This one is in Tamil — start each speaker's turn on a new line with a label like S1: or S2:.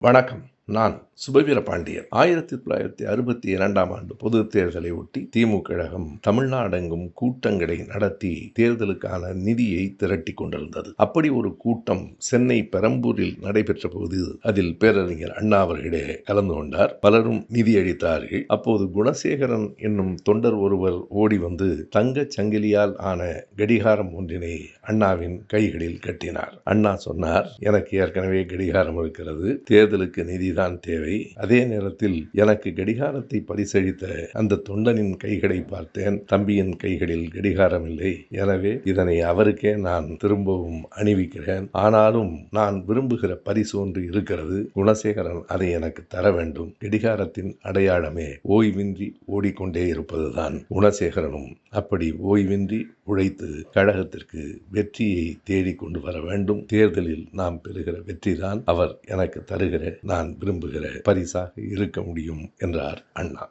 S1: வணக்கம் நான் சுபவீர பாண்டியன் ஆயிரத்தி தொள்ளாயிரத்தி அறுபத்தி இரண்டாம் ஆண்டு பொது தேர்தலை ஒட்டி திமுக கழகம் தமிழ்நாடெங்கும் கூட்டங்களை நடத்தி தேர்தலுக்கான நிதியை திரட்டி கொண்டிருந்தது. அப்படி ஒரு கூட்டம் சென்னை பெரம்பூரில் நடைபெற்ற போது அதில் பேரறிஞர் அண்ணா அவர்களே கலந்து கொண்டார். பலரும் நிதி அளித்தார்கள். அப்போது குணசேகரன் என்னும் தொண்டர் ஒருவர் ஓடி வந்து தங்கச் சங்கிலியால் ஆன கடிகாரம் ஒன்றினை அண்ணாவின் கைகளில் கட்டினார். அண்ணா சொன்னார் எனக்கு ஏற்கனவே கடிகாரம் இருக்கிறது. தேர்தலுக்கு நிதிதான் தேவை. அதே நேரத்தில் எனக்கு கடிகாரத்தை பரிசளித்த அந்த தொண்டனின் கைகளை பார்த்தேன். தம்பியின் கைகளில் கடிகாரம் இல்லை. எனவே இதனை அவருக்கே நான் திரும்பவும் அணிவிக்கிறேன். ஆனாலும் நான் விரும்புகிற பரிசு ஒன்று இருக்கிறது. குணசேகரன் அதை எனக்கு தர வேண்டும். கடிகாரத்தின் அடையாளமே ஓய்வின்றி ஓடிக்கொண்டே இருப்பதுதான் குணசேகரனும். அப்படி ஓய்வின்றி உழைத்து கழகத்திற்கு வெற்றியை தேடி கொண்டு வர வேண்டும். தேர்தலில் நாம் பெறுகிற வெற்றிதான் அவர் எனக்கு தருகிற நான் விரும்புகிற பரிசாக இருக்க முடியும் என்றார் அண்ணா.